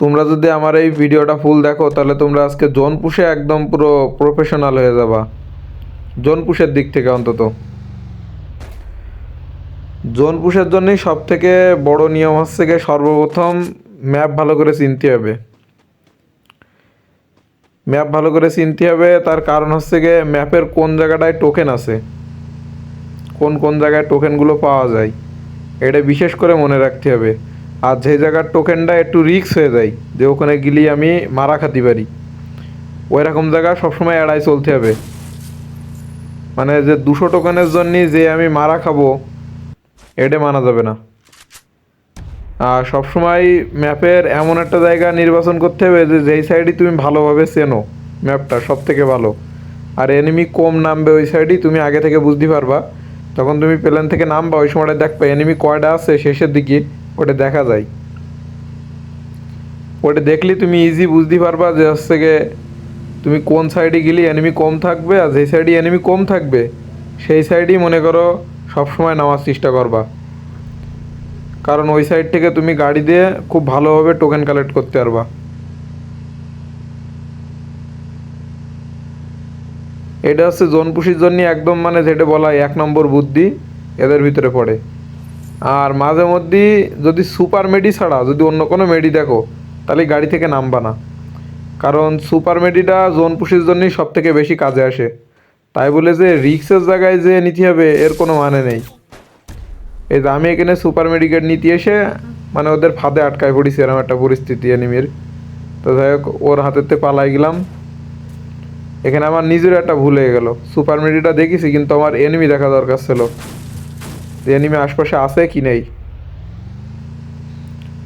তোমরা যদি আমার এই ভিডিওটা ফুল দেখো, তাহলে তোমরা আজকে জোন পুষে একদম পুরো প্রফেশনাল হয়ে যাবা। জোন পুষের দিক থেকে অন্তত। জোন পুষের জন্যই সব থেকে বড় নিয়ম হচ্ছে গিয়ে সর্বপ্রথম ম্যাপ ভালো করে চিনতে হবে। ম্যাপ ভালো করে চিনতে হবে, তার কারণ হচ্ছে গিয়ে ম্যাপের কোন জায়গাটায় টোকেন আছে, কোন কোন জায়গায় টোকেনগুলো পাওয়া যায়, এটা বিশেষ করে মনে রাখতে হবে। আর যে জায়গার টোকেনটা একটু রিস্ক হয়ে যায়, যে ওখানে গেলে আমি মারা খাতে পারি। ওই রকম জায়গা সবসময় এড়াই চলতে হবে। মানে যে দুশো টোকেনের জন্য যে আমি মারা খাব, এটা মানা যাবে না। আর সবসময় ম্যাপের এমন একটা জায়গা নির্বাচন করতে হবে যে যেই সাইডই তুমি ভালোভাবে চেনো ম্যাপটা সব থেকে ভালো। আর এনিমি কম নামবে ওই সাইডই তুমি আগে থেকে বুঝতে পারবা। তখন তুমি প্লেন থেকে নামবা, ওই সময়টা দেখবা এনিমি কয়টা আছে শেষের দিকে। ওটা দেখা যায়। ওটা দেখলে তুমি ইজি বুঝতে পারবা যে হচ্ছে গিয়ে তুমি কোন সাইডে গেলে এনিমি কম থাকবে আর যেই সাইডে এনিমি কম থাকবে, সেই সাইডই মনে করো সবসময় নামার চেষ্টা করবা। কারণ ওই সাইড থেকে তুমি গাড়ি দিয়ে খুব ভালোভাবে টোকেন কালেক্ট করতে পারবা। এটা হচ্ছে জোন পুষির জন্য একদম মানে যেটা বলা এক নম্বর বুদ্ধি, এদের ভিতরে পড়ে। আর মাঝে মধ্যে যদি সুপার মেডি ছাড়া, যদি অন্য কোনো মেডি দেখো, তাহলে গাড়ি থেকে নামবা না। কারণ সুপার মেডিটা জোন পুষির জন্যই সব থেকে বেশি কাজে আসে। তাই বলে যে, রিক্সের জায়গায় যে নিতে হবে, এর কোনো মানে নেই। এই যে আমি এখানে সুপার মেডিকেট নিতে এসে মানে ওদের ফাঁদে আটকায় পড়েছি এরকম একটা পরিস্থিতি এনিমির। তো যাই হোক, ওর হাতেতে পালাই গেলাম। এখানে আমার নিজের একটা ভুল হয়ে গেল। সুপার মেডিটা দেখেছি, কিন্তু আমার এনিমি দেখা দরকার ছিল। যে এনিমি আশপাশে আছে কি নেই।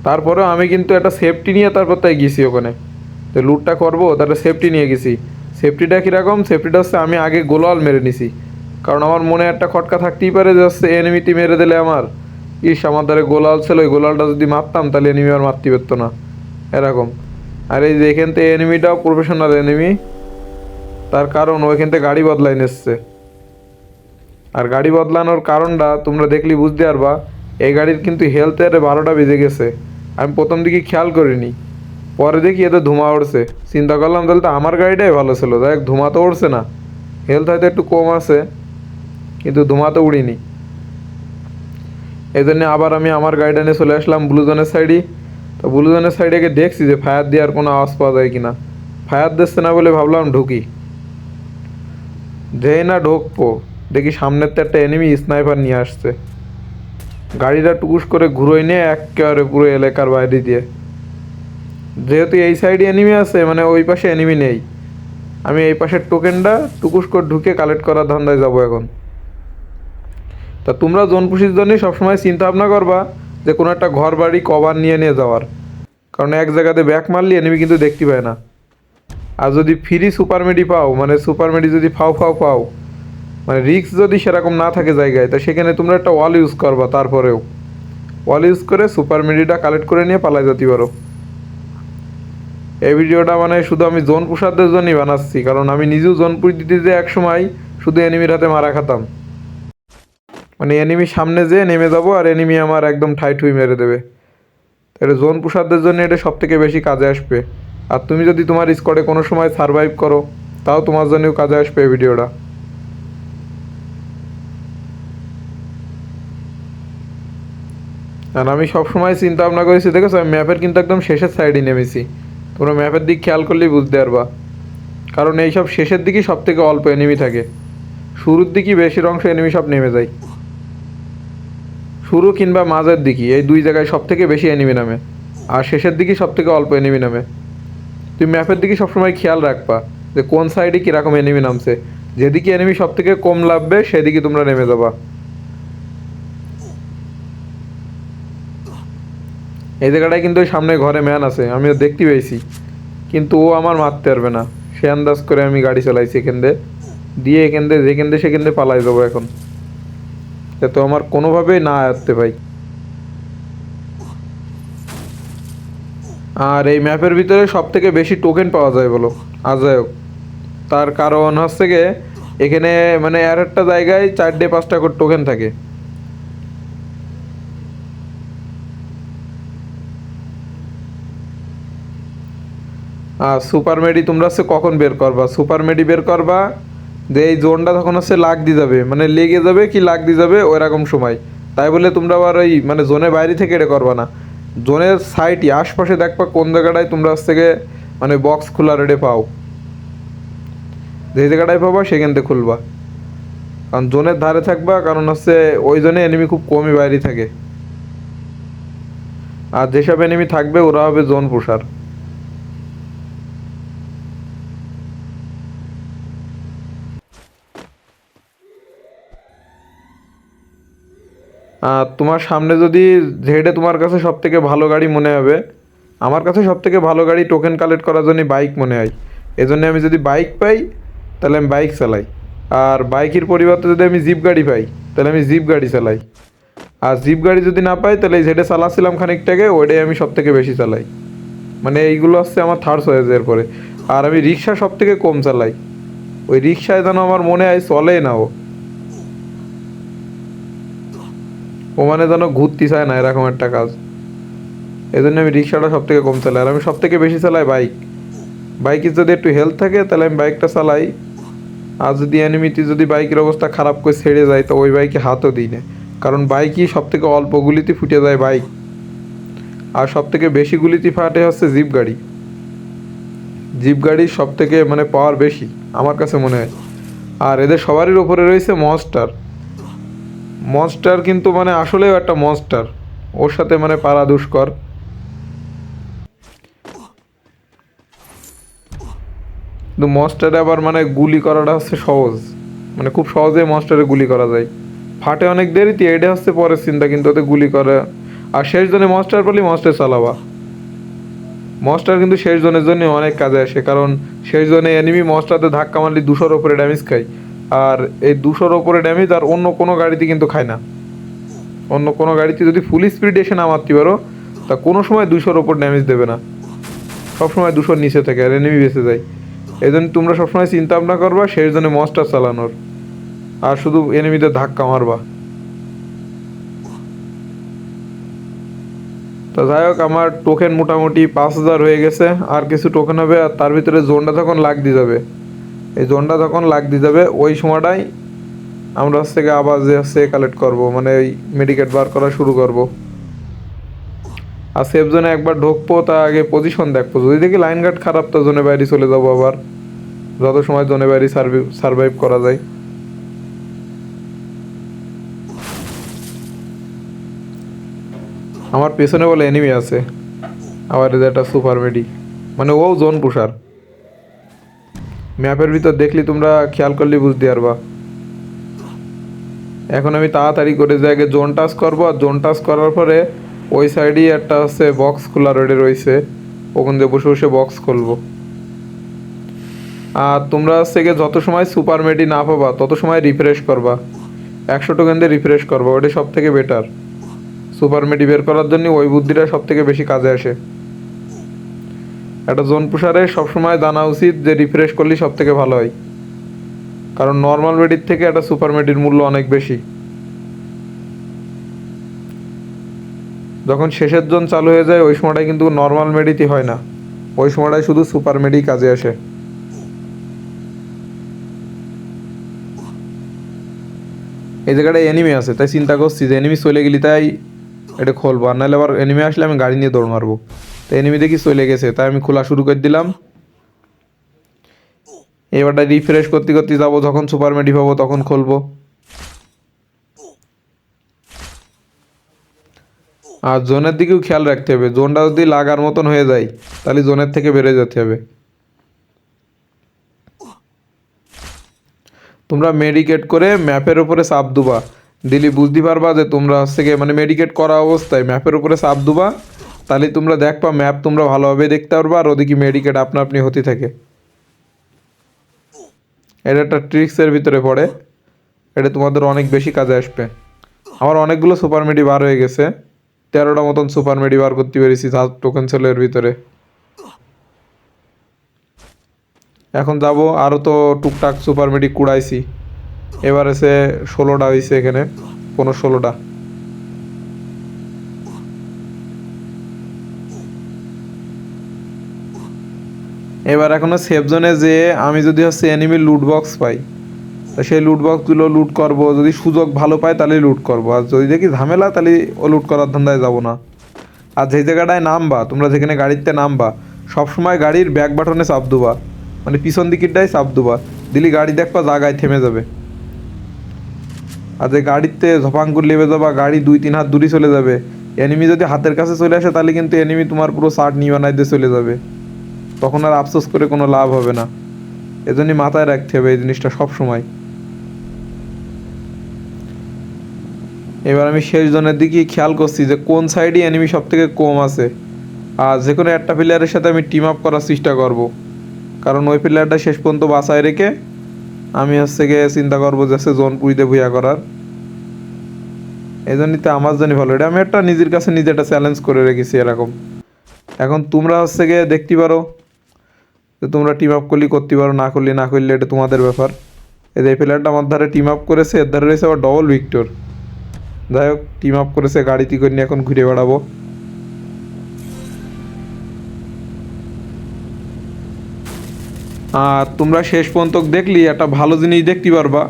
তারপরেও আমি কিন্তু একটা সেফটি নিয়ে তারপর তাই গেছি ওখানে। তো লুটটা করব তাহলে সেফটি নিয়ে গেছি। সেফটিটা কীরকম? সেফটিটা হচ্ছে আমি আগে গোলাল মেরে নিছি। কারণ আমার মনে একটা খটকা থাকতেই পারে যে হচ্ছে এনিমিটি মেরে দিলে আমার। ইস, আমার দ্বারা গোলাল ছিল, ওই গোলালটা যদি মারতাম তাহলে এনিমি আর মারতে পারতো না। এরকম। আর এই যে এখান থেকে এনিমিটাও প্রফেশনাল এনিমি তার কারণ ওইখান থেকে গাড়ি বদলাই নিচ্ছে। আর গাড়ি বদলানোর কারণটা তোমরা দেখলি বুঝতে পারবা, এই গাড়ির কিন্তু হেলথ হেলথের বারোটা বেজে গেছে। আমি প্রথম দিকে খেয়াল করিনি, পরে দেখি এতে ধোঁয়া উঠছে চিন্তা করলাম তাহলে তো আমার গাড়িটাই ভালো ছিল দেখ ধোঁয়া তো উঠছে না। হেলথ হয়তো একটু কম আছে, কিন্তু ধোঁয়া তো উড়িনি। এই জন্য আবার আমি আমার গাড়িটা নিয়ে চলে আসলাম ব্লুজনের সাইডে তো ব্লুজনের সাইডে গিয়ে দেখছি যে ফায়ার দেওয়ার কোনো আওয়াজ পাওয়া যায় কিনা। ফায়ার দিচ্ছে না বলে ভাবলাম ঢুকি। যেই না ঢুকবো দেখি সামনের তো একটা এনিমি স্নাইপার নিয়ে আসছে। গাড়িটা টুকুস করে ঘুরোই নিয়ে একেবারে পুরো এলাকার বাইরে দিয়ে। যেহেতু এই সাইডে এনিমি আছে মানে ওই পাশে এনিমি নেই। আমি এই পাশের টোকেনটা টুকুস করে ঢুকে কালেক্ট করার ধান্দায় যাব এখন। তা তোমরা জোন পুষির জন্যই সবসময় চিন্তা ভাবনা করবা যে কোনো একটা ঘর বাড়ি কভার নিয়ে নিয়ে যাওয়ার। কারণ এক জায়গাতে ব্যাক মারলে এনিমি কিন্তু দেখতে পায় না। আর যদি ফ্রি সুপার মেডি পাও মানে সুপার মেডি যদি ফাও ফাও পাও মানে রিক্স যদি সেরকম না থাকে জায়গায়, তো সেখানে তোমরা একটা ওয়াল ইউজ করবা তারপরেও। ওয়াল ইউজ করে সুপার মিডিটা কালেক্ট করে নিয়ে পালাই যেতে পারো। এই ভিডিওটা মানে শুধু আমি জোন পুষারদের জন্যই বানাচ্ছি, কারণ আমি নিজেও জোন পুষ দিতে যে এক সময় শুধু এনিমির হাতে মারা খাতাম। মানে এনিমি সামনে যেয়ে নেমে যাব আর এনিমি আমার একদম ঠাই ঠুই মেরে দেবে। এটা জোন পুষারদের জন্য এটা সব থেকে বেশি কাজে আসবে। আর তুমি যদি তোমার স্কোয়াডে কোনো সময় সারভাইভ করো, তাও তোমার জন্যও কাজে আসবে এই ভিডিওটা আর আমি সবসময় চিন্তা ভাবনা করেছি, দেখেছ? আমি ম্যাপের কিন্তু একদম শেষের সাইডে নেমেছি। তোমরা ম্যাপের দিক খেয়াল করলেই বুঝতে পারবা। কারণ এইসব শেষের দিকেই সব থেকে অল্প এনিমি থাকে। শুরুর দিকেই বেশির অংশ এনিমি সব নেমে যায়। শুরু কিংবা মাঝের দিকে এই দুই জায়গায় সব থেকে বেশি এনিমি নামে। আর শেষের দিকেই সব থেকে অল্প এনিমি নামে। তুমি ম্যাপের দিকে সবসময় খেয়াল রাখবা যে কোন সাইডে কীরকম এনিমি নামছে। যেদিকে এনিমি সব থেকে কম লাভবে, সেদিকে তোমরা নেমে যাবা। এই জায়গাটায় কিন্তু ওই সামনে ঘরে ম্যান আছে, আমিও দেখতে পেয়েছি। কিন্তু ও আমার মারতে পারবে না। সে আন্দাজ করে আমি গাড়ি চালাইছি এখান দিয়ে। দিয়ে এখান দিয়ে, যেখান দিয়ে সেখান দিয়ে পালাই যাব এখন। তো আমার কোনোভাবেই না আসতে পাই আর এই ম্যাপের ভিতরে সব থেকে বেশি টোকেন পাওয়া যায় বলো, আজায়ক। তার কারণ হচ্ছে গিয়ে, এখানে মানে আর একটা জায়গায় চারটে পাঁচটা করে টোকেন থাকে। সুপার মেডি তোমরা হচ্ছে কখন বের করবা? সুপার মেডি বের করবা, যে এই জোনটা তখন হচ্ছে লাগ দিয়ে যাবে। মানে লেগে যাবে কি লাগ দিয়ে যাবে ওইরকম সময়। তাই বলে তোমরা আবার ওই মানে জোনের বাইরে থেকে এটা করবা না। জোনের সাইডই আশপাশে দেখবা কোন জায়গাটায় তোমরা হচ্ছে মানে বক্স খোলা রেডে পাও। যে জায়গাটায় পাবা সেখান থেকে খুলবা। কারণ জোনের ধারে থাকবা, কারণ হচ্ছে ওই জোনে এনিমি খুব কমই বাইরে থাকে। আর যেসব এনিমি থাকবে ওরা হবে জোন প্রসার। তোমার সামনে যদি জেডে তোমার কাছে সব থেকে ভালো গাড়ি মনে হবে, আমার কাছে সব থেকে ভালো গাড়ি টোকেন কালেক্ট করার জন্য বাইক মনে হয়। এজন্য আমি যদি বাইক পাই, তাহলে আমি বাইক চালাই। আর বাইকের পরিবর্তে যদি আমি জিপ গাড়ি পাই, তাহলে আমি জিপ গাড়ি চালাই। আর জিপ গাড়ি যদি না পাই, তাহলে যেটা চালাচ্ছিলাম খানিকটাকে, ওইটাই আমি সব থেকে বেশি চালাই। মানে এইগুলো হচ্ছে আমার থার্ড চয়েস এরপরে। আর আমি রিক্সা সব থেকে কম চালাই। ওই রিক্সায় যেন আমার মনে হয় চলেই না ও। ও মানে যেন ঘুরতে চায় না এরকম একটা কাজ। এই জন্য আমি রিক্সাটা সব থেকে কম চালাই। আর আমি সব থেকে বেশি চালাই বাইক। বাইকের যদি একটু হেলথ থাকে, তাহলে আমি বাইকটা চালাই। আর যদি এনিমিটি যদি বাইকের অবস্থা খারাপ করে ছেড়ে যায়, তো ওই বাইকে হাতও দিই না। কারণ বাইকই সব থেকে অল্প গুলিতে ফুটে যায় বাইক। আর সব থেকে বেশি গুলিতে ফাটে হচ্ছে জিপ গাড়ি। জিপ গাড়ির সব থেকে মানে পাওয়ার বেশি, আমার কাছে মনে হয়। আর এদের সবারই ওপরে রয়েছে মনস্টার মনস্টার কিন্তু মানে আসলেও একটা মনস্টার ওর সাথে মানে পারা দুষ্কর। কিন্তু মনস্টারে আবার মানে গুলি করাটা হচ্ছে সহজ। মানে খুব সহজে মনস্টারে গুলি করা যায়। ফাটে অনেক দেরিতে এটা হচ্ছে পরের চিন্তা কিন্তু ওতে গুলি করে। আর শেষ জনে মনস্টার পেলে মনস্টার চালাবা। মনস্টার কিন্তু শেষ জনের জন্য অনেক কাজে আসে, কারণ শেষ জনে এনিমি মনস্টারতে ধাক্কা মারলে দুশোর ওপরে ড্যামেজ খায়। আর এই দুশোর ওপরে ড্যামেজ আর অন্য কোনো গাড়িতে কিন্তু খায় না। অন্য কোনো গাড়িতে যদি ফুল স্পিড এসে না মারতে পারো, তা কোনো সময় দুশোর ওপর ড্যামেজ দেবে না। সবসময় দুশোর নিচে থাকে আর এনেমি বেঁচে যায়। এই জন্য তোমরা সবসময় চিন্তা ভাবনা করবা সেই জন্য মনস্টার চালানোর। আর শুধু এনিমিদের ধাক্কা মারবা। তা যাই হোক, আমার টোকেন মোটামুটি পাঁচ হাজার হয়ে গেছে। আর কিছু টোকেন হবে আর তার ভিতরে জোনটা তখন লাগ দিয়ে যাবে এই জোনটা যখন দিয়ে যাবে, ওই সময়টাই আমরা হচ্ছে গিয়ে আবার যে হচ্ছে কালেক্ট করব মানে ওই মেডিকেট বার করা শুরু করব। আর সেফ জোনে একবার ঢুকবো তা আগে পজিশন দেখব। যদি দেখি লাইন গার্ড খারাপ, তো জোনে বাইরে চলে যাব আবার। যত সময় জোনে বাইরে সার্ভাইভ করা যায়। আমার পেছনে বলে এনিমি আছে। আবার একটা সুপার মেডি মানে ও জোন পুষার ম্যাপের ভিতর দেখলি তোমরা খেয়াল করলে বুঝতে পারবা। এখন আমি তাড়াতাড়ি করে যে আগে জোন টাচ করব, আর জোন টাচ করার পরে ওই সাইডেই একটা হচ্ছে বক্স খোলা রোডে রয়েছে। ওখান দিয়ে বসে বসে বক্স খুলবো। আর তোমরা গিয়ে যত সময় সুপার মেডি না পাবা, তত সময় রিফ্রেশ করবা। একশো টোকেন দিয়ে রিফ্রেশ করবা ওটা সব থেকে বেটার সুপার মেডি বের করার জন্য ওই বুদ্ধিটা সব থেকে বেশি কাজে আসে। একটা জোন পুষারে সবসময় জানা উচিত যে রিফ্রেশ করলে সব থেকে ভালো হয়। কারণ নর্মাল মেডির থেকে একটা সুপার মেডির মূল্য অনেক বেশি। যখন শেষের জোন চালু হয়ে যায়, ওই সময়টায় কিন্তু নর্মাল মেডিতে হয় না। ওই সময়টায় শুধু সুপার মেডি কাজে আসে। এই জায়গাটায় এনিমি আছে, তাই চিন্তা করছি যে এনিমি চলে গেলি তাই এটা খুলবো। আর নাহলে আবার এনিমি আসলে আমি গাড়ি নিয়ে দৌড় মারবো। তো এনিমি দেখি চলে গেছে, তাই আমি খোলা শুরু করে দিলাম। এবারটা রিফ্রেশ করতে করতে যাব, যখন সুপার মেডি পাবো তখন খুলবো। আর জোনের দিকেও খেয়াল রাখতে হবে, জোনটা যদি লাগার মতন হয়ে যায়, তাহলে জোনের থেকে বেড়ে যেতে হবে। তোমরা মেডিকেট করে ম্যাপের উপরে চাপ দুবা। দিলি বুঝতে পারবা যে তোমরা হচ্ছে মানে মেডিকেট করা অবস্থায় ম্যাপের উপরে চাপ দুবা তাহলে তোমরা দেখবা ম্যাপ তোমরা ভালোভাবে দেখতে পারবা, আর ওদিকে মেডিকেট আপনা আপনি হতে থাকে। এটা একটা ট্রিক্সের ভিতরে পড়ে। এটা তোমাদের অনেক বেশি কাজে আসবে। আমার অনেকগুলো সুপার মেডি বার হয়ে গেছে। তেরোটা মতন সুপার মেডি বার করতে পেরেছি টোকেন সেলের ভিতরে। এখন যাব আরও তো টুকটাক সুপার মেডি কুড়াইছি। এবার এসে ষোলোটা হয়েছে এখানে কোনো ষোলোটা। এবার এখনও সেফ জোনে যে আমি যদি হচ্ছে এনিমির লুট বক্স পাই, তা সেই লুট বক্সগুলো লুট করব। যদি সুযোগ ভালো পাই তাহলে লুট করব। আর যদি দেখি ঝামেলা, তাহলে ও লুট করার ধান্দায় যাব না। আর যেই জায়গাটায় নামবা, তোমরা যেখানে গাড়িতে নামবা, সবসময় গাড়ির ব্যাক বাটনে চাপ দুবা। মানে পিছন দিকেরটাই চাপ দুবা। দিলি গাড়ি দেখবা জায়গায় থেমে যাবে। আর যে গাড়িতে ঝপাঙ্কুর লেবে যাবা, গাড়ি দুই তিন হাত দূরে চলে যাবে। এনিমি যদি হাতের কাছে চলে আসে, তাহলে কিন্তু এনিমি তোমার পুরো শার্ট নিয়ে বানাই দিয়ে চলে যাবে। তখন আর আফসোস করে কোনো লাভ হবে না। এজন্যই মাথায় রাখতে হবে এই জিনিসটা সব সময় এবার আমি শেষ জনের দিকে খেয়াল করছি যে কোন সাইডে এনিমি সব থেকে কম আছে। আর যে কোনো একটা প্লেয়ারের সাথে আমি টিম আপ করার চেষ্টা করব। কারণ ওই প্লেয়ারটা শেষ পর্যন্ত বাসায় রেখে আমি হচ্ছে গিয়ে চিন্তা করব যে সে জোন পুইতে ভুইয়া করার। এই জন্যই তো আমার জন্য ভালো। এটা আমি একটা নিজের কাছে নিজে একটা চ্যালেঞ্জ করে রেখেছি এরকম। এখন তোমরা হচ্ছে গিয়ে দেখতে পারো যে তোমরা টিম আপ করলে করতে পারো, না করলে না করলে এটা তোমাদের ব্যাপার। এই যে প্লেয়ারটা আমার ধারে টিম আপ করেছে, এর ধারে রয়েছে আবার ডবল ভিক্টর যাই হোক টিম আপ করেছে গাড়িতে করে নিয়ে এখন ঘুরে বেড়াবো। আর তোমরা শেষ পর্যন্ত দেখলি একটা ভালো জিনিস দেখতে পারবা।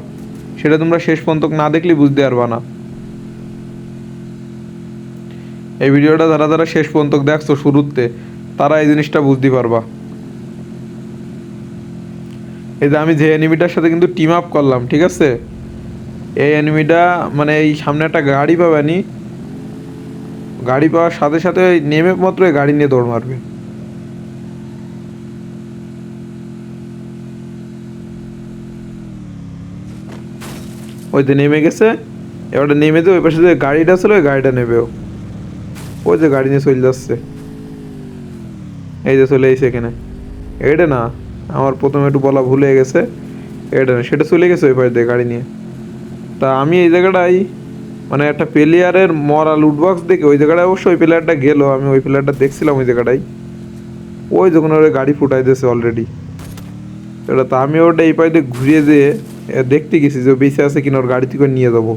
সেটা তোমরা শেষ পর্যন্ত না দেখলে বুঝতে পারবা না। এই ভিডিওটা যারা যারা শেষ পর্যন্ত দেখছ শুরুতে, তারা এই জিনিসটা বুঝতে পারবা। এই যে আমি যে এনিমিটার সাথে কিন্তু টিম আপ করলাম, ঠিক আছে? এই এনিমিটা মানে এই সামনে একটা গাড়ি পাবানি গাড়ি পাওয়ার সাথে সাথে নেমে মাত্র গাড়ি নিয়ে দৌড় মারবে। ওই তো নেমে গেছে, এবারে নেমে যে ওই পাশে যে গাড়িটা ছিল, ওই গাড়িটা নেবেও ওই যে গাড়ি নিয়ে চলে যাচ্ছে। এই যে চলে এসে এখানে। এটা না? আমার প্রথমে একটু বলা ভুলে গেছে। এটা না সেটা চলে গেছে ওই পাশ দিয়ে গাড়ি নিয়ে। তা আমি এই জায়গাটাই মানে একটা প্লেয়ারের মরা লুটবক্স দেখে ওই জায়গাটায় অবশ্য ওই প্লেয়ারটা গেলো আমি ওই প্লেয়ারটা দেখছিলাম ওই জায়গাটাই। ওই যখন ওর গাড়ি ফুটাই দিয়েছে অলরেডি এটা তো আমি ওটা এই পাশে ঘুরিয়ে এ, দেখতে গেছি যে বেঁচে আছে কিনা ওর গাড়ি করে নিয়ে যাব।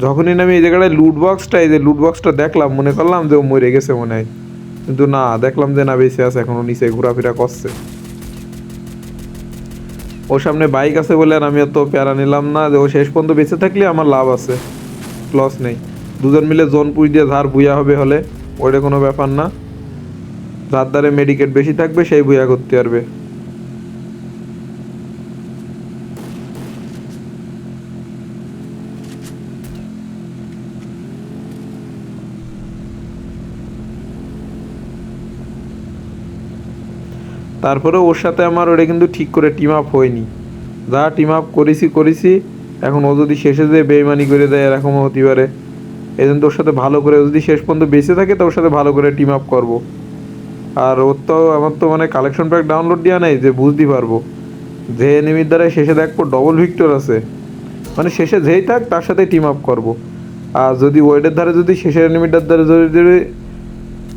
যখনই আমি এই জায়গাটায় লুট বক্সটা এই যে লুট বক্সটা দেখলাম মনে করলাম যে ও মরে গেছে মনে হয়। কিন্তু না দেখলাম যে না বেঁচে আছে এখনও নিচে ঘোরাফেরা করছে। ওর সামনে বাইক আছে বলে আর আমি অত প্যারা নিলাম না যে ও শেষ পর্যন্ত বেঁচে থাকলে আমার লাভ আছে লস নেই। দুজন মিলে জোন পুই দিয়ে ধার বুয়া হবে হলে, ওইটা কোনো ব্যাপার না। যার দ্বারে মেডিকেট বেশি থাকবে, সেই বুয়া করতে পারবে। তারপরে ওর সাথে আমার ওটা কিন্তু ঠিক করে টিম আপ হয়নি। যা টিম আপ করেছি করেছি, এখন ও যদি শেষে যে বেইমানি করে দেয় এরকমও হতে পারে। এই জন্য তোর সাথে ভালো করে যদি শেষ পর্যন্ত বেঁচে থাকে, তো ওর সাথে ভালো করে টিম আপ করব। আর ওর তো, আমার তো মানে কালেকশন প্যাক ডাউনলোড দেওয়া নেই, যে বুঝতে পারব। যে এনিমির দ্বারা শেষে দেখব ডবল ভিক্টর আছে। মানে শেষে যেই থাক, তার সাথে টিম আপ করব। আর যদি ওয়েডের ধারে যদি শেষের এনিমিটার দ্বারা যদি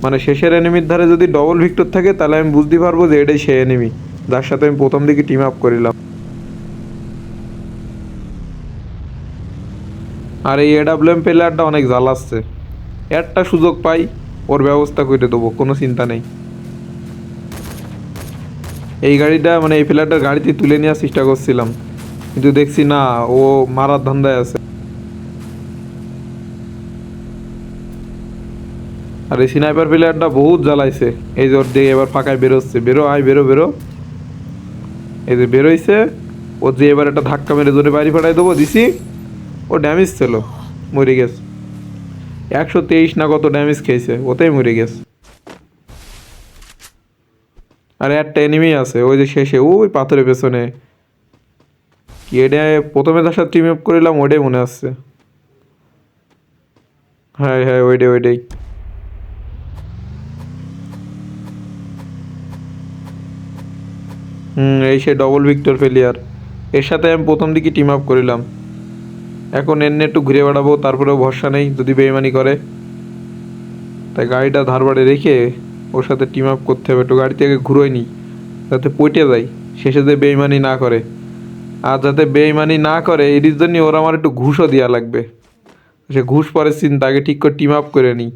মানে শেষের এনিমির ধারে যদি ডবল ভিক্টর থাকে, তাহলে আমি বুঝতে পারব যে এটাই সে এনিমি যার সাথে আমি প্রথম দিকে টিম আপ করিলাম। আর এই এডাব্লিউএম প্লেয়ারটা অনেক জ্বালাচ্ছে। একটা সুযোগ পাই, ওর ব্যবস্থা করে দেবো, কোনো চিন্তা নেই। এই গাড়িটা মানে এই প্লেয়ারটার গাড়িতে তুলে নেওয়ার চেষ্টা করছিলাম। কিন্তু দেখছি না, ও মারার ধান্দায় আছে। আর এই স্নাইপার প্লেয়ারটা বহুত জ্বালাইছে। এই যে ওর দিয়ে এবার ফাঁকায় বেরোচ্ছে। বেরো, আয়, বেরো বেরো। এই যে বেরোইছে, ও যে এবার একটা ধাক্কা মেরে জোরে বাড়ি ফাটাই দেবো, দিছি। ও ড্যামেজ ছিল মরে গেছে। একশো তেইশ না কত ড্যামেজ খেয়েছে, ওতেই মরে গেছে। আর একটা এনিমি আছে, ওই যে শেষে, ওই পাথরের পেছনে। কি এটা প্রথমে তার সাথে টিম আপ করিলাম, ওটাই মনে আসছে। হ্যাঁ হ্যাঁ ওইটাই ওইটাই এই সে ডবল ভিক্টর ফেলিয়ার এর সাথে আমি প্রথম দিকে টিম আপ করিলাম। এখন এনে একটু ঘুরে বেড়াবো, তারপরেও ভরসা নেই, যদি বেইমানি করে। তাই গাড়িটা ধারবাড়ে রেখে ওর সাথে টিম আপ করতে হবে, একটু গাড়ি থেকে ঘুরোই নি, যাতে পটে যায়, শেষে যে বেইমানি না করে। আর যাতে বেইমানি না করে এটির জন্য ওর আমার একটু ঘুষও দেওয়া লাগবে। সে ঘুষ পরে চিন্তা, আগে ঠিক করে টিম আপ করে নিই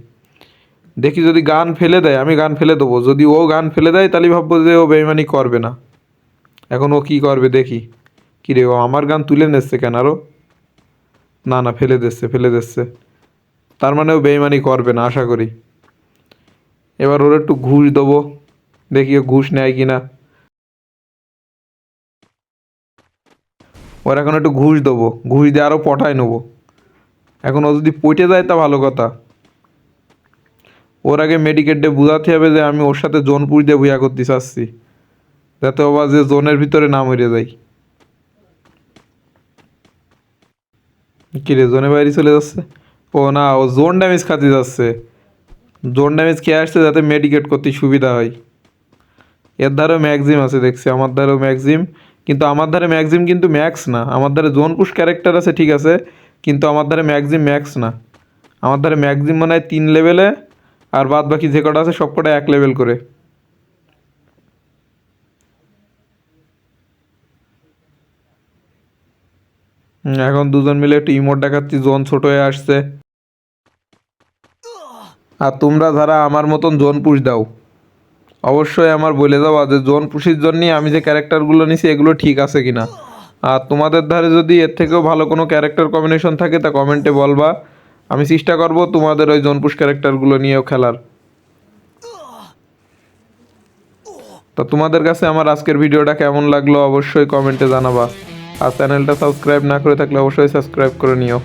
দেখি যদি গান ফেলে দেয়, আমি গান ফেলে দেবো। যদি ও গান ফেলে দেয়, তাহলে ভাববো যে ও বেইমানি করবে না। এখন ও কী করবে দেখি। কী রে ও আমার গান তুলে নিচ্ছে কেন আরও না না, ফেলে দিচ্ছে ফেলে দিচ্ছে। তার মানে ও বেইমানি করবে না, আশা করি। এবার ওর একটু ঘুষ দেবো, দেখি ও ঘুষ নেয় কি না ওর এখন একটু ঘুষ দেবো, ঘুষ দিয়ে আরও পটায় নেব। এখন ও যদি পটে যায় তা ভালো কথা। ওর আগে মেডিকেটে বোঝাতে হবে যে আমি ওর সাথে জোনপুর দিয়ে বুয়া করতে চাচ্ছি। যাতে ও যে জোনের ভিতরে না মরে যাই কি রে, জোনে বাইরে চলে যাচ্ছে? ও না, ও জোন ড্যামেজ খাতে যাচ্ছে। জোন ড্যামেজ খেয়ে আসছে যাতে মেডিকেট করতে সুবিধা হয়। এর ধারেও ম্যাক্সিম আছে, দেখছি। আমার ধারেও ম্যাক্সিম কিন্তু আমার ধারে ম্যাক্সিম কিন্তু ম্যাক্স না। আমার ধারে জোন পুশ ক্যারেক্টার আছে, ঠিক আছে, কিন্তু আমার ধারে ম্যাক্সিম ম্যাক্স না। আমার ধারে ম্যাক্সিম মনে হয় তিন লেভেলে আর বাদ বাকি যে কটা আছে সব কটা এক লেভেল করে। এখন দুজন মিলে একটু ইমোট দেখাচ্ছি, জোন ছোট হয়ে আসছে। আর তোমরা যারা আমার মতন জোন পুশ দাও, অবশ্যই আমার বলে যাওয়া যে জোন পুষির জন্যই আমি যে ক্যারেক্টারগুলো নিছি, এগুলো ঠিক আছে কিনা। আর তোমাদের ধারে যদি এর থেকেও ভালো কোনো ক্যারেক্টার কম্বিনেশন থাকে, তা কমেন্টে বলবা। আমি চেষ্টা করব তোমাদের ওই জোন পুশ ক্যারেক্টারগুলো নিয়েও খেলার। তা তোমাদের কাছে আমার আজকের ভিডিওটা কেমন লাগল, অবশ্যই কমেন্টে জানাবা। আর চ্যানেলটা সাবস্ক্রাইব না করে থাকলে অবশ্যই সাবস্ক্রাইব করে নিও।